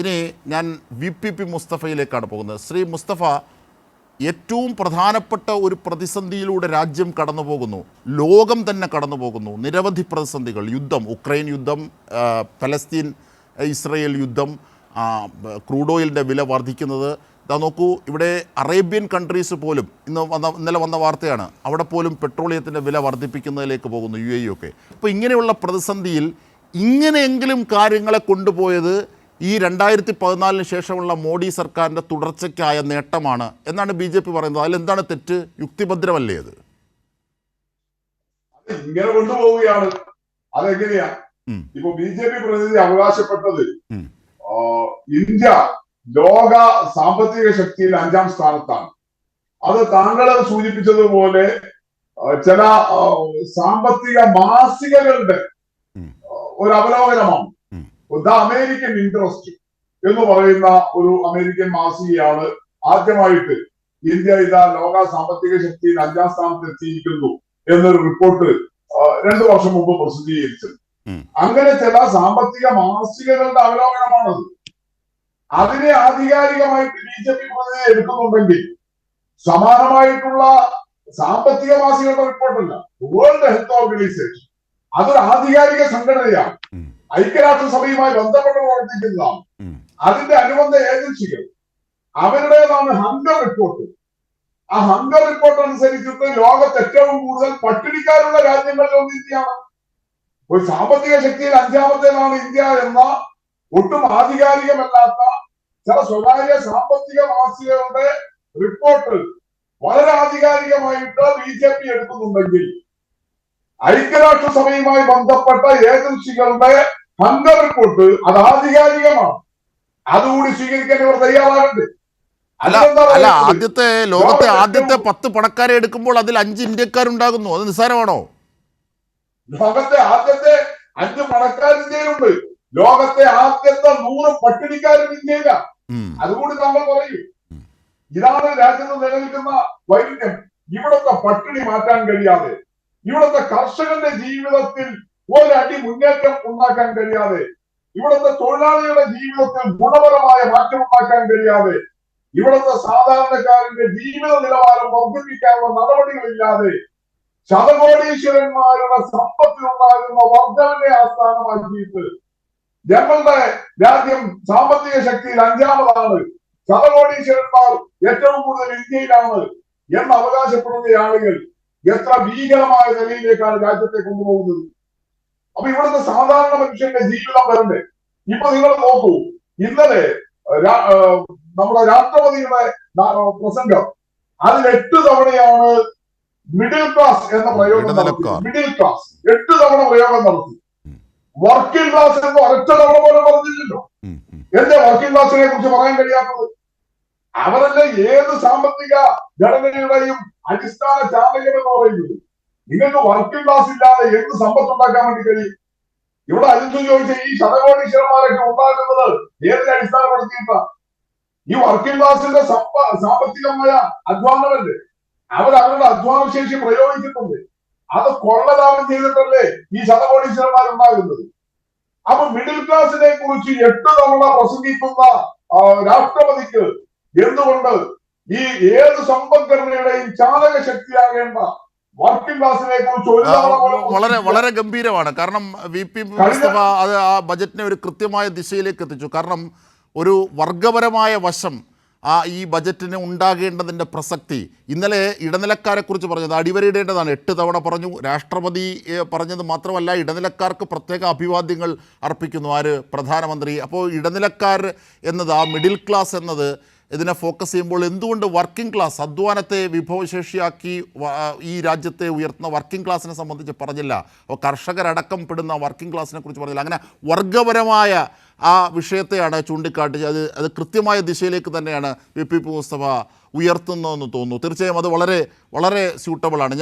ഇനി ഞാൻ V P P മുസ്തഫയിലേക്കാണ് പോകുന്നത്. ശ്രീ മുസ്തഫ ഏറ്റവും പ്രധാനപ്പെട്ട ഒരു പ്രതിസന്ധിയിലൂടെ രാജ്യം കടന്നു പോകുന്നു. ലോകം തന്നെ കടന്നു പോകുന്നു. നിരവധി പ്രതിസന്ധികൾ. യുദ്ധം ഉക്രൈൻ യുദ്ധം പലസ്തീൻ ഇസ്രയേൽ യുദ്ധം ക്രൂഡ് ഓയിലിന്റെ വില വർദ്ധിക്കുന്നത്. ഇതാ നോക്കൂ ഇവിടെ അറേബ്യൻ കൺട്രീസ് പോലും ഇന്ന് വന്ന ഇന്നലെ വന്ന വാർത്തയാണ്. അവിടെ പോലും പെട്രോളിയത്തിന്റെ വില വർദ്ധിപ്പിക്കുന്നതിലേക്ക് പോകുന്നു യു എ ഒക്കെ. അപ്പോൾ ഇങ്ങനെയുള്ള പ്രതിസന്ധിയിൽ ഇങ്ങനെയെങ്കിലും കാര്യങ്ങളെ കൊണ്ടുപോയത് ഈ രണ്ടായിരത്തി പതിനാലിന് ശേഷമുള്ള മോഡി സർക്കാരിന്റെ തുടർച്ചയ്ക്കായ നേട്ടമാണ് എന്നാണ് ബി ജെ പി പറയുന്നത്. അതിലെന്താണ് തെറ്റ്? യുക്തിഭദ്രമല്ലേ അത്? ഇങ്ങനെ കൊണ്ടുപോവുകയാണ്. അതെങ്ങനെയാ. ഇപ്പൊ ബി ജെ പി പ്രതിനിധി അവകാശപ്പെട്ടത് ഇന്ത്യ ലോക സാമ്പത്തിക ശക്തിയിൽ അഞ്ചാം സ്ഥാനത്താണ്. അത് താങ്കൾ സൂചിപ്പിച്ചതുപോലെ ചില സാമ്പത്തിക മാസികകളുടെ ഒരു അവലോകനമാണ്. ദ അമേരിക്കൻ ഇൻട്രസ്റ്റ് എന്ന് പറയുന്ന ഒരു അമേരിക്കൻ മാസികയാണ് ആദ്യമായിട്ട് ഇന്ത്യ ഇതാ ലോക സാമ്പത്തിക ശക്തിയിൽ അഞ്ചാം സ്ഥാനത്ത് എത്തിയിരിക്കുന്നു എന്നൊരു റിപ്പോർട്ട് രണ്ടു വർഷം മുമ്പ് പ്രസിദ്ധീകരിച്ചത് അങ്ങനെ ചില സാമ്പത്തിക മാസികകളുടെ അവലോകനമാണത്. അതിനെ ആധികാരികമായിട്ട് ബി ജെ പി പ്രതിനിധി എടുക്കുന്നുണ്ടെങ്കിൽ സമാനമായിട്ടുള്ള സാമ്പത്തിക മാസികകളുടെ റിപ്പോർട്ടല്ല വേൾഡ് ഹെൽത്ത് ഓർഗനൈസേഷൻ അതൊരു ആധികാരിക സംഘടനയാണ്. ഐക്യരാഷ്ട്രസഭയുമായി ബന്ധപ്പെട്ട് പ്രവർത്തിക്കുന്നതാണ് ഉം. അതിന്റെ അനുബന്ധ ഏജൻസികൾ അവരുടേതാണ് ഹംഗർ റിപ്പോർട്ട് ആ ഹംഗർ റിപ്പോർട്ട് അനുസരിച്ചിട്ട് ലോകത്ത് ഏറ്റവും കൂടുതൽ പട്ടിണിക്കാരുള്ള രാജ്യങ്ങളിൽ ഒന്ന് ഇന്ത്യയാണ് ഒരു സാമ്പത്തിക ശക്തിയിൽ അഞ്ചാമത്തേതാണ് ഇന്ത്യ എന്ന ഒട്ടും ആധികാരികമല്ലാത്ത ചില സ്വകാര്യ സാമ്പത്തിക മാസികകളുടെ റിപ്പോർട്ട് വളരെ ആധികാരികമായിട്ട് ബി ജെ പി എടുക്കുന്നുണ്ടെങ്കിൽ ഐക്യരാഷ്ട്രസഭയുമായി ബന്ധപ്പെട്ട ഏജൻസികളുടെ ഹങ്കർ റിപ്പോർട്ട് അത് ആധികാരികമാണ്. അതുകൂടി സ്വീകരിക്കാൻ ഇവർ തയ്യാറാകണ്ടേ അല്ല ആദ്യത്തെ ലോകത്തെ ആദ്യത്തെ പത്ത് പണക്കാരെ എടുക്കുമ്പോൾ അതിൽ അഞ്ച് ഇന്ത്യക്കാരുണ്ടാകുന്നു. അത് നിസ്സാരമാണോ? ലോകത്തെ ആദ്യത്തെ അഞ്ച് പണക്കാർ ഇന്ത്യയിലുണ്ട്. ലോകത്തെ ആദ്യത്തെ നൂറ് പട്ടിണിക്കാരും ഇന്ത്യയില. അതുകൂടി നമ്മൾ പറയും. ഇതാണ് രാജ്യത്ത് നിലനിൽക്കുന്ന വൈരുദ്ധ്യം. ഇവിടുത്തെ പട്ടിണി മാറ്റാൻ കഴിയാതെ. ഇവിടുത്തെ കർഷകന്റെ ജീവിതത്തിൽ ഒരടി മുന്നേറ്റം ഉണ്ടാക്കാൻ കഴിയാതെ ഇവിടുത്തെ തൊഴിലാളികളുടെ ജീവിതത്തിൽ ഗുണപരമായ മാറ്റം ഉണ്ടാക്കാൻ കഴിയാതെ ഇവിടുത്തെ സാധാരണക്കാരന്റെ ജീവിത നിലവാരം വർദ്ധിപ്പിക്കാനുള്ള നടപടികളില്ലാതെ ശതകോടീശ്വരന്മാരുടെ സമ്പത്തിലുണ്ടാകുന്ന വർദ്ധനനെ ആസ്ഥാനമാക്കിയിട്ട് ഞങ്ങളുടെ രാജ്യം സാമ്പത്തിക ശക്തിയിൽ അഞ്ചാമതാണ്. ശതകോടീശ്വരന്മാർ ഏറ്റവും കൂടുതൽ ഇന്ത്യയിലാണ് എന്ന് അവകാശപ്പെടുന്ന ആളുകൾ എത്ര ഭീകരമായ നിലയിലേക്കാണ് രാജ്യത്തെ കൊണ്ടുപോകുന്നത്? അപ്പൊ ഇവിടുത്തെ സാധാരണ മനുഷ്യന്റെ ജീവിതം വരണ്ടേ. ഇപ്പൊ നിങ്ങൾ നോക്കൂ ഇന്നലെ നമ്മുടെ രാഷ്ട്രപതിയുടെ പ്രസംഗം. അതിൽ എട്ട് തവണയാണ് മിഡിൽ ക്ലാസ് എന്ന പ്രയോഗം നടത്തി. മിഡിൽ ക്ലാസ് എട്ട് തവണ പ്രയോഗം നടത്തി. വർക്കിംഗ് ക്ലാസ് എന്ന് ഒരൊറ്റ തവണ പോലും പറഞ്ഞില്ലല്ലോ. എന്റെ വർക്കിംഗ് ക്ലാസിനെ കുറിച്ച് പറയാൻ കഴിയാത്തത് അവരല്ലേ ഏത് സാമ്പത്തിക ഘടനയുടെയും അടിസ്ഥാന ചാലകം എന്ന് പറയുന്നത് നിങ്ങൾക്ക് വർക്കിംഗ് ക്ലാസ് ഇല്ലാതെ എന്ത് സമ്പത്ത് ഉണ്ടാക്കാൻ വേണ്ടി കഴിയും? ഇവിടെ അജിത്തു ചോദിച്ച ഈ ശതകോടീശ്വരന്മാരൊക്കെ ഉണ്ടാക്കുന്നത് ഏതിനെ അടിസ്ഥാനപ്പെടുത്തിയിട്ടാ? ഈ വർക്കിംഗ് ക്ലാസിന്റെ സമ്പ- സാമ്പത്തികമായ അധ്വാനമല്ലേ? അവർ അവരുടെ അധ്വാന ശേഷി പ്രയോഗിച്ചിട്ടുണ്ട്. അത് കൊള്ളലാഭം ചെയ്തിട്ടല്ലേ ഈ ശതകോടീശ്വരന്മാർ ഉണ്ടാകുന്നത് അപ്പൊ മിഡിൽ ക്ലാസിനെ കുറിച്ച് എട്ട് തവണ പ്രസംഗിക്കുന്ന രാഷ്ട്രപതിക്ക് എന്തുകൊണ്ട് ഈ ഏത് സമ്പദ്ഘടനയുടെയും ചാലക ശക്തിയാകേണ്ട വർക്കിംഗ് ക്ലാസിനെ കുറിച്ച് ഒരു ആ, വളരെ വളരെ ഗംഭീരമാണ്. കാരണം വി പി മുസ്തഫ അത് ആ ബജറ്റിനെ ഒരു കൃത്യമായ ദിശയിലേക്ക് എത്തിച്ചു. കാരണം ഒരു വർഗപരമായ വശം ആ ഈ ബജറ്റിന് ഉണ്ടാകേണ്ടതിന്റെ പ്രസക്തി. ഇന്നലെ ഇടനിലക്കാരെക്കുറിച്ച് പറഞ്ഞത് അടിവരയിടേണ്ടതാണ്. എട്ട് തവണ പറഞ്ഞു. രാഷ്ട്രപതി പറഞ്ഞത് മാത്രമല്ല ഇടനിലക്കാർക്ക് പ്രത്യേക അഭിവാദ്യങ്ങൾ അർപ്പിക്കുന്നു ആര്? പ്രധാനമന്ത്രി. അപ്പോൾ ഇടനിലക്കാർ എന്നത് ആ മിഡിൽ ക്ലാസ് എന്നത് ഇതിനെ ഫോക്കസ് ചെയ്യുമ്പോൾ എന്തുകൊണ്ട് വർക്കിംഗ് ക്ലാസ് അധ്വാനത്തെ വിഭവശേഷിയാക്കി ഈ രാജ്യത്തെ ഉയർത്തുന്ന വർക്കിംഗ് ക്ലാസ്സിനെ സംബന്ധിച്ച് പറഞ്ഞില്ല. അപ്പോൾ കർഷകരടക്കം പെടുന്ന വർക്കിംഗ് ക്ലാസ്സിനെ കുറിച്ച് പറഞ്ഞില്ല. അങ്ങനെ വർഗപരമായ ആ വിഷയത്തെയാണ് ചൂണ്ടിക്കാട്ടി അത് അത് കൃത്യമായ ദിശയിലേക്ക് തന്നെയാണ് വി പി മുസ്തഫ ഉയർത്തുന്നതെന്ന് തോന്നുന്നു. തീർച്ചയായും അത് വളരെ വളരെ സ്യൂട്ടബിളാണ് ഞാൻ